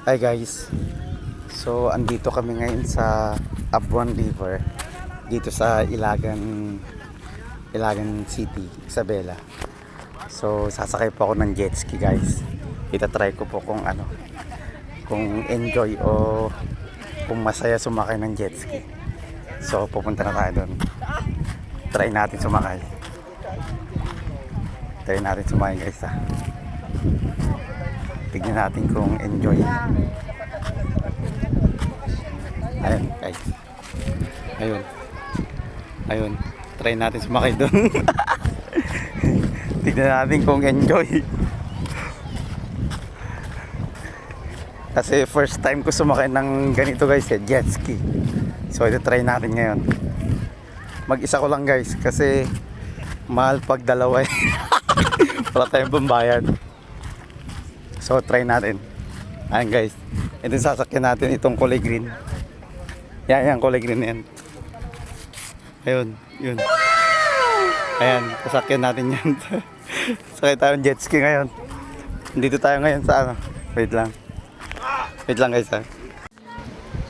Hi guys. So andito kami ngayon sa Abuan River dito sa Ilagan Ilagan City, Isabela. So sasakay po ako ng jet ski guys. Itatry ko po kung ano kung enjoy o kung masaya sumakay ng jet ski. So pupunta na tayo doon. Try natin sumakay. Try natin sumakay guys ha. Tignan natin kung enjoy. Ayun, guys. Ayun. Ayun. Try natin sumakay doon. Tignan natin kung enjoy. Kasi first time ko sumakay ng ganito guys, eh, jet ski. So ito try natin ngayon. Mag-isa ko lang guys kasi mahal pag dalawa eh. Wala tayong pambayad. So try natin. Ayan guys. Ito yung sasakyan natin itong kulay green. Yan, yan kulay green yan. Ayun, yun. Ayan, sasakyan natin yan. Sakay tayo ng jet ski ngayon. Dito tayo ngayon sa ano. Wait lang. Wait lang guys ha.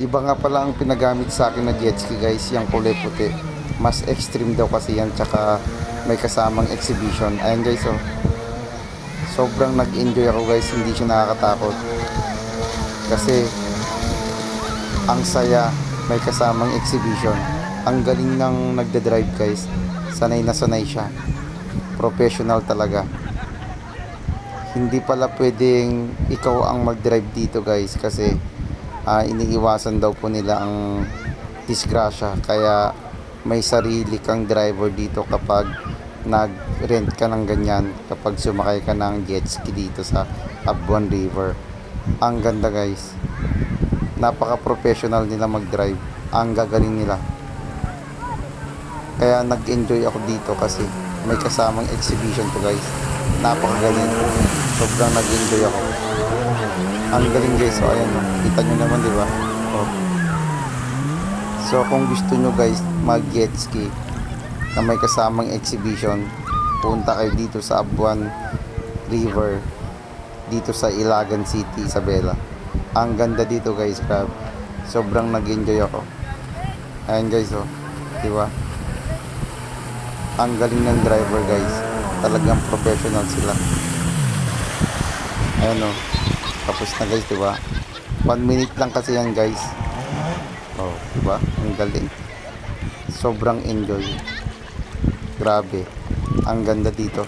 Iba nga pala ang pinagamit sa akin na jet ski guys, yung kulay puti. Mas extreme daw kasi yan, tsaka may kasamang exhibition. Ayan guys oh sobrang nag-enjoy ako guys. Hindi siya nakakatakot. Kasi ang saya may kasamang exhibition. Ang galing ng nagde-drive guys. Sanay na sanay siya. Professional talaga. Hindi pala pwedeng ikaw ang mag-drive dito guys kasi ah, iniiwasan daw po nila ang disgrasya. Kaya may sarili kang driver dito kapag nag-rent ka ng ganyan kapag sumakay ka ng jet ski dito sa Abuan River. Ang ganda guys. Napaka-professional nila mag-drive. Ang gagaling nila. Kaya nag-enjoy ako dito kasi may kasamang exhibition to guys. Napakagaling. Sobrang nag-enjoy ako. Ang galing guys. So ayan. Kita nyo naman di ba? Oh. So kung gusto nyo guys mag-jet ski na may kasamang exhibition punta kayo dito sa Abuan River dito sa Ilagan City, Isabela. Ang ganda dito guys crab. Sobrang nag-enjoy ako. Ayan guys oh. Di ba ang galing ng driver guys. Talagang professional sila. Ayan oh. Tapos na guys di ba 1 minute lang kasi yan guys. Oh di ba ang galing. Sobrang enjoy Grabe. Ang ganda dito.